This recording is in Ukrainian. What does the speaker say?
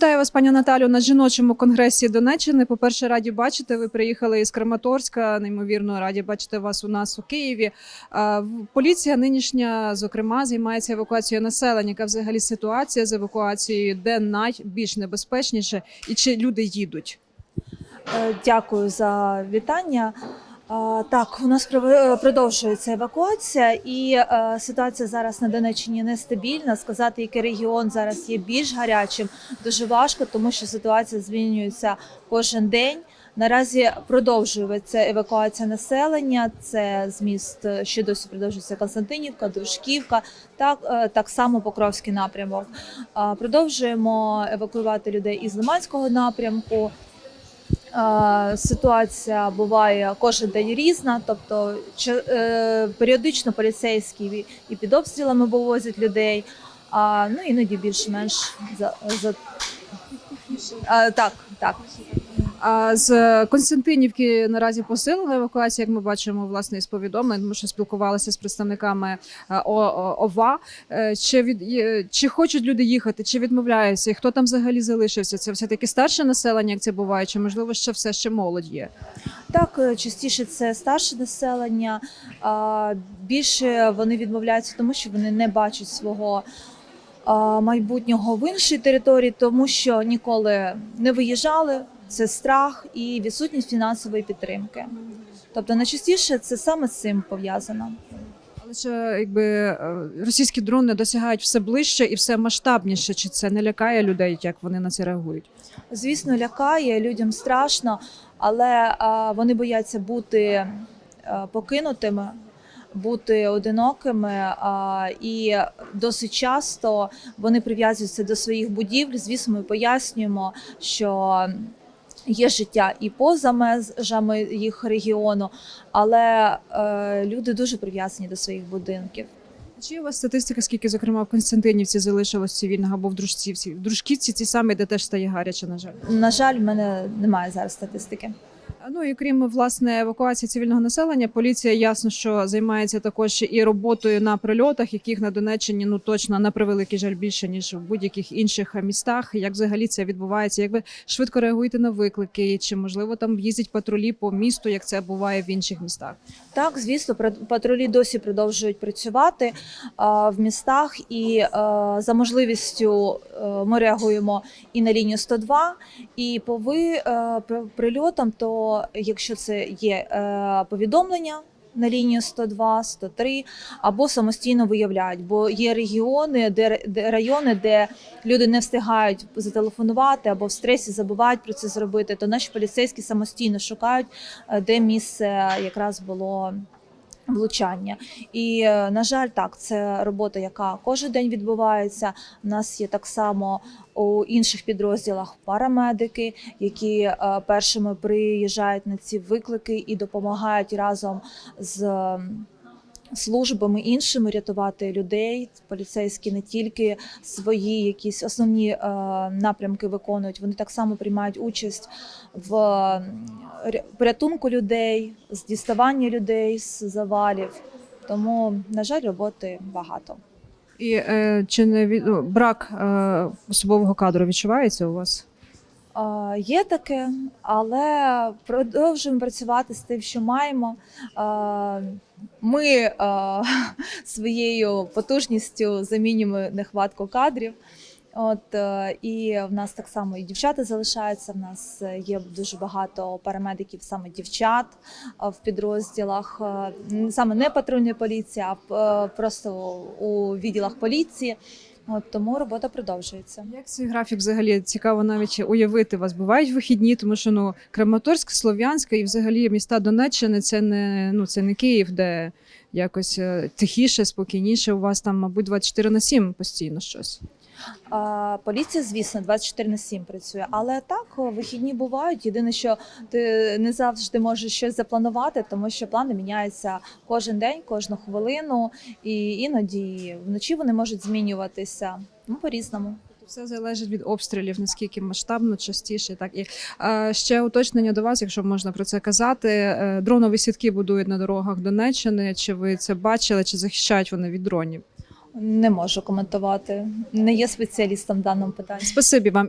Вітаю вас, пані Наталю, на жіночому конгресі Донеччини. По перше, раді бачити. Ви приїхали із Краматорська. Неймовірно, раді бачити вас у нас у Києві. Поліція нинішня, зокрема, займається евакуацією населення. Яка взагалі ситуація з евакуацією, де найбільш небезпечніше, і чи люди їдуть? Е, Дякую за вітання. Е, Так, у нас пров- продовжується евакуація, і е, ситуація зараз на Донеччині нестабільна. Сказати, який регіон зараз є більш гарячим, дуже важко, тому що ситуація змінюється кожен день. Наразі продовжується евакуація населення. Це з міст, е, що досі продовжується Константинівка, Дружківка, так, е, так само Покровський напрямок. Е, Продовжуємо евакуювати людей із Лиманського напрямку. Е, Ситуація буває кожен день різна, тобто е, періодично поліцейські і під обстрілами вивозять людей, а ну іноді більш-менш за, за... А, так, так. А з Константинівки наразі посилена евакуація, як ми бачимо, власне, із повідомлень, тому що спілкувалися з представниками е, ОВА. Е, Чи від чи хочуть люди їхати, чи відмовляються, і хто там взагалі залишився? Це все таки старше населення, як це буває, чи можливо ще все ще молодь є? Так, е, частіше це старше населення. Більше вони відмовляються, тому що вони не бачать свого майбутнього в іншій території, тому що ніколи не виїжджали. Це страх і відсутність фінансової підтримки. Тобто найчастіше це саме з цим пов'язано. Але ще якби е, російські дрони досягають все ближче і все масштабніше. Чи це не лякає людей, як вони на це реагують? Звісно, лякає, людям страшно, але а, вони бояться бути а, покинутими, бути одинокими. І досить часто вони прив'язуються до своїх будівель. Звісно, ми пояснюємо, що. Є життя і поза межами їх регіону, але е, люди дуже прив'язані до своїх будинків. Чи є у вас статистика, скільки, зокрема, в Константинівці залишилось цивільного або в Дружківці? В Дружківці ці самі, де теж стає гаряче, на жаль. На жаль, в мене немає зараз статистики. Ну і крім власне евакуації цивільного населення, поліція ясно, що займається також і роботою на прильотах, яких на Донеччині ну точно на превеликий жаль більше ніж в будь-яких інших містах. Як взагалі це відбувається? Як ви швидко реагуєте на виклики? Чи можливо там їздять патрулі по місту, як це буває в інших містах? Так, звісно, патрулі досі продовжують працювати в містах, і за можливістю е, ми реагуємо і на лінію 102, і по ви е, прильотам, то якщо це є е, повідомлення. На лінію 102, 103, або самостійно виявляють, бо є регіони, де, де райони, де люди не встигають зателефонувати або в стресі забувають про це зробити. То наші поліцейські самостійно шукають, е, де місце якраз було влучання. І е, на жаль, так, це робота, яка кожен день відбувається. У нас є так само у інших підрозділах парамедики, які е, першими приїжджають на ці виклики і допомагають разом з. Службами іншими рятувати людей, поліцейські не тільки свої якісь основні е, напрямки виконують, вони так само приймають участь в порятунку людей, з діставання людей з завалів. Тому, на жаль, роботи багато. І е, чи не від... ну, брак е, особового кадру відчувається у вас? Є таке, але продовжуємо працювати з тим, що маємо. Ми своєю потужністю замінюємо нехватку кадрів. От е, і в нас так само і дівчата залишаються. В нас е, є дуже багато парамедиків, саме дівчат в підрозділах, е, саме не патрульної поліції, а просто у відділах поліції. От тому робота продовжується. Як цей графік взагалі цікаво навіть уявити вас бувають вихідні, тому що ну Краматорськ, Слов'янська і взагалі міста Донеччини це не ну це не Київ, де якось е, тихіше, спокійніше. У вас там, мабуть, 24 на 7 постійно щось. Поліція, звісно, 24 на 7 працює, але так вихідні бувають. Єдине, що ти не завжди можеш щось запланувати, тому що плани міняються кожен день, кожну хвилину, і іноді вночі вони можуть змінюватися. Ну, по-різному. Все залежить від обстрілів, наскільки масштабно, частіше. Так і е, ще уточнення до вас, якщо можна про це казати. Е, дронові сітки будують на дорогах Донеччини. Чи ви це бачили, чи захищають вони від дронів? Не можу коментувати. Не є спеціалістом в даному питанні. Спасибі вам.